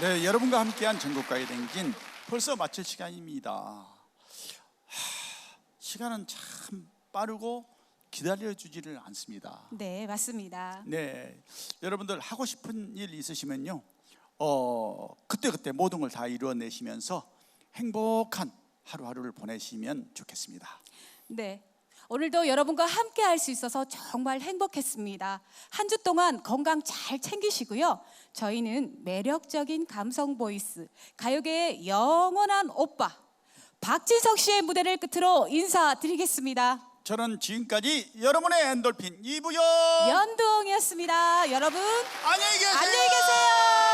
네, 여러분과 함께한 전국가에 댕긴 벌써 마칠 시간입니다. 하, 시간은 참 빠르고 기다려주지를 않습니다. 네, 맞습니다. 네, 여러분들 하고 싶은 일 있으시면요, 어 그때 그때 모든 걸 다 이루어내시면서 행복한 하루하루를 보내시면 좋겠습니다. 네. 오늘도 여러분과 함께 할 수 있어서 정말 행복했습니다. 한 주 동안 건강 잘 챙기시고요. 저희는 매력적인 감성 보이스, 가요계의 영원한 오빠, 박진석 씨의 무대를 끝으로 인사드리겠습니다. 저는 지금까지 여러분의 엔돌핀 이부영 연동이었습니다. 여러분, 안녕히 계세요. 안녕히 계세요.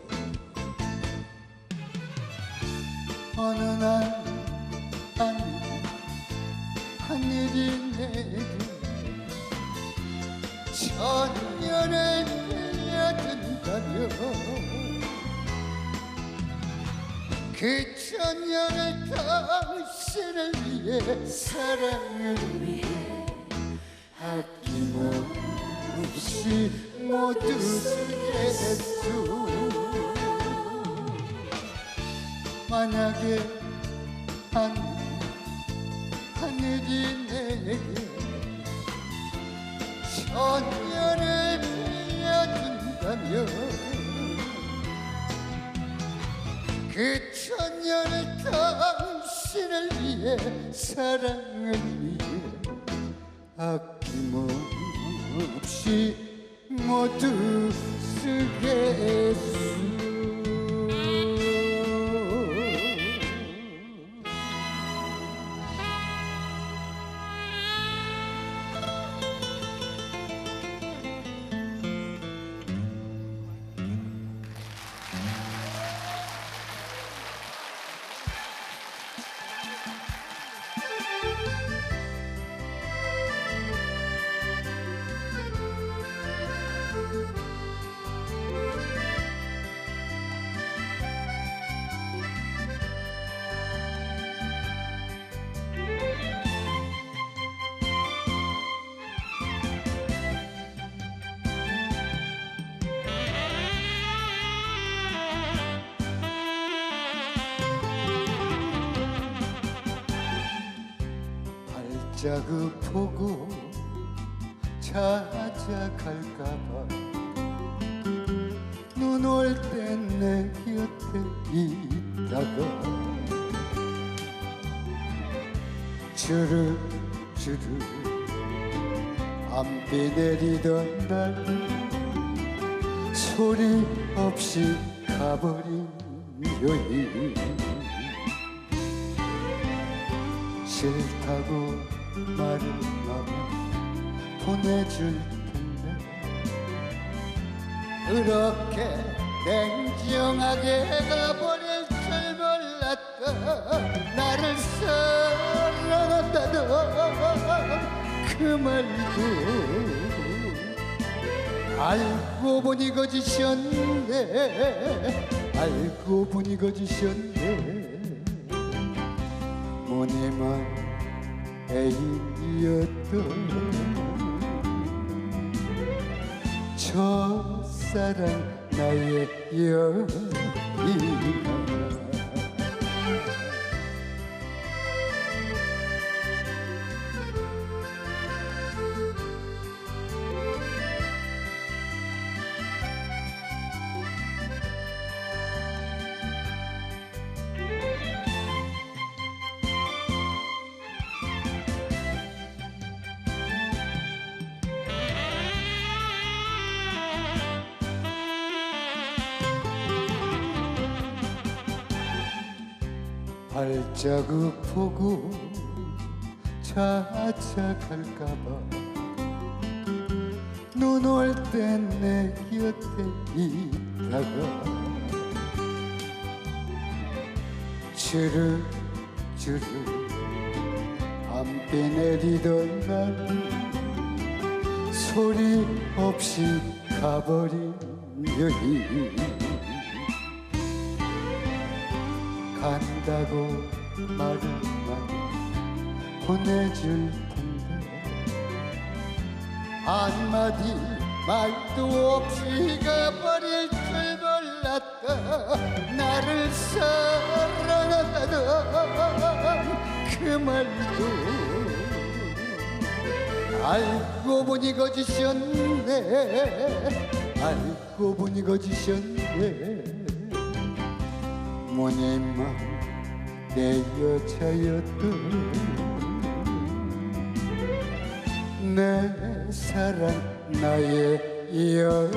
날 하늘, 하늘이 내게 천년을 빌려준다면 그 천년을 당신을 위해 사랑을 위해 아낌없이 모두 쓰겠소 만약에 하늘, 하늘이 내게 천년을 빌려준다면 그 천년을 당신을 위해 사랑을 위해 아낌없이 모두 발 자국 보고 찾아갈까봐. 눈 올 때 내 곁에 있다가 주르주르 안비 내리던 날 소리 없이 가버린 여인. 싫다고 말을 하면 보내줄 텐데. 그렇게 냉정하게 가버릴 줄 몰랐다 나를 사랑한다던 그 말도 알고 보니 거짓이었네. 알고 보니 거짓이었네. 무늬만 애인이었던 첫사랑 나의 여인아 자국 보고 찾아갈까봐 눈 올 때 내 곁에 있다가 주르주르 안비 내리던 날 소리 없이 가버린 여인. 간다고 말을만 보내줄 텐데. 한마디 말도 없이 가버릴 줄 몰랐다. 나를 사랑한다던 그 말도 알고 보니 거짓이었네. 알고 보니 거짓이었네. 무늬만 내 여자였던 내 사랑 나의 여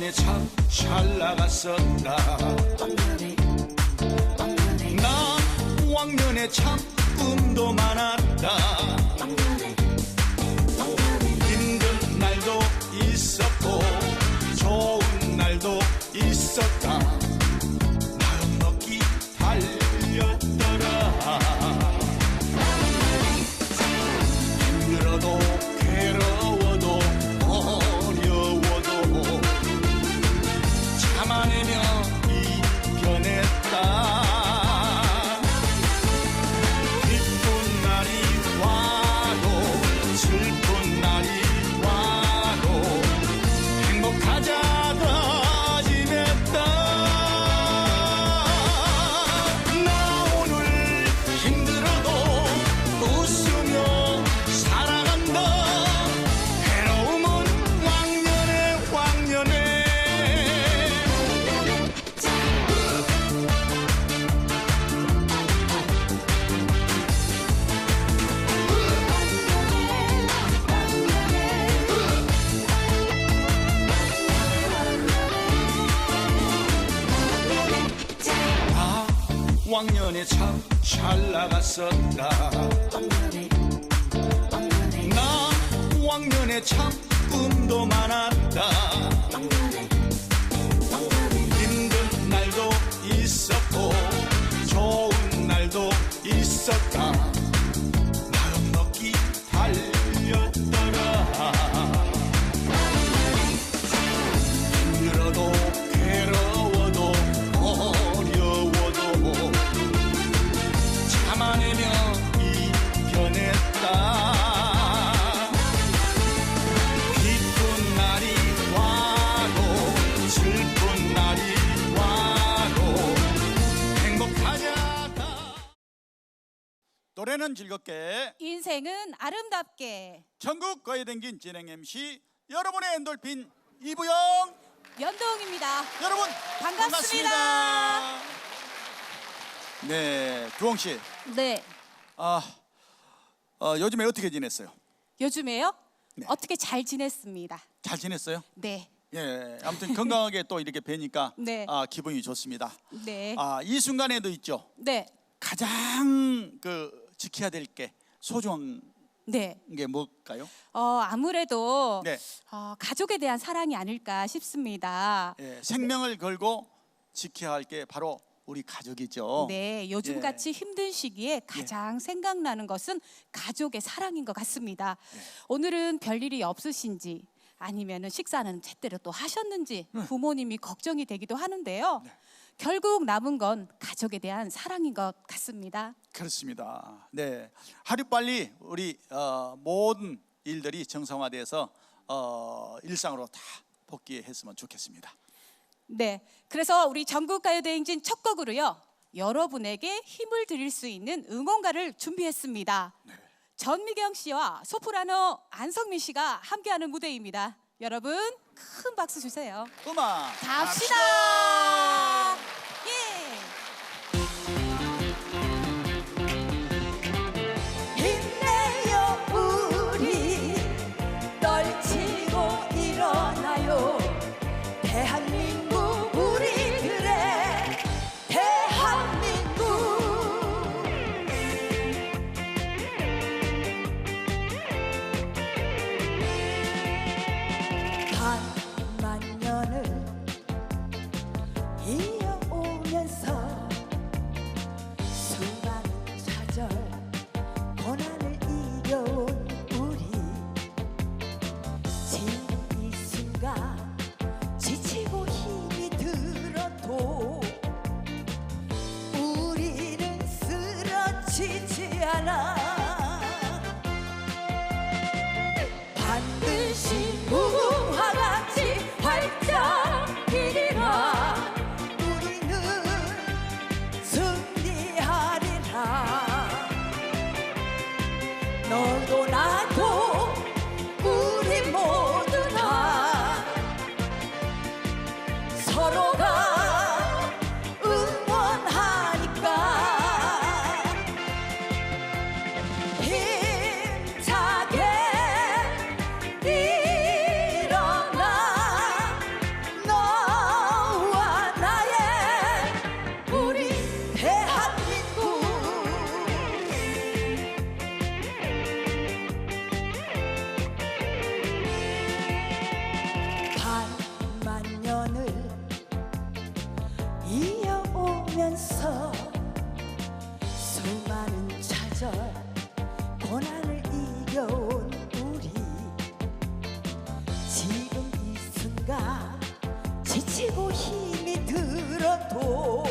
왕년에 참 잘 나갔었다. 나 왕년에 참 꿈도 많았다 왕년에 참 잘 나갔었다. 나 왕년에 참 꿈도 많았다 노래는 즐겁게 인생은 아름답게 전국 거에 댕긴 진행 MC 여러분의 엔돌핀 이부영 연동입니다. 여러분 반갑습니다. 반갑습니다. 네, 두홍 씨, 네. 아 어, 요즘에 어떻게 지냈어요? 요즘에요? 네. 어떻게 잘 지냈습니다. 잘 지냈어요? 네. 예, 아무튼 건강하게 또 이렇게 뵈니까 네. 아, 기분이 좋습니다. 네. 아, 이 순간에도 있죠. 네. 가장 그 지켜야 될 게 소중한 네. 게 뭘까요? 어, 아무래도 네, 어, 가족에 대한 사랑이 아닐까 싶습니다. 예, 생명을 걸고 지켜야 할 게 바로 우리 가족이죠. 네, 요즘 예. 같이 힘든 시기에 가장 생각나는 것은 가족의 사랑인 것 같습니다. 네. 오늘은 별일이 없으신지 아니면은 식사는 제대로 또 하셨는지 네. 부모님이 걱정이 되기도 하는데요. 결국 남은 건 가족에 대한 사랑인 것 같습니다. 그렇습니다. 네, 하루 빨리 우리 어, 모든 일들이 정상화돼서 어, 일상으로 다 복귀했으면 좋겠습니다. 네, 그래서 우리 전국가요대행진 첫 곡으로요. 여러분에게 힘을 드릴 수 있는 응원가를 준비했습니다. 전미경 씨와 소프라노 안성민 씨가 함께하는 무대입니다. 여러분 큰 박수 주세요. 음악 갑시다. 이어오면서 지치고 힘이 들어도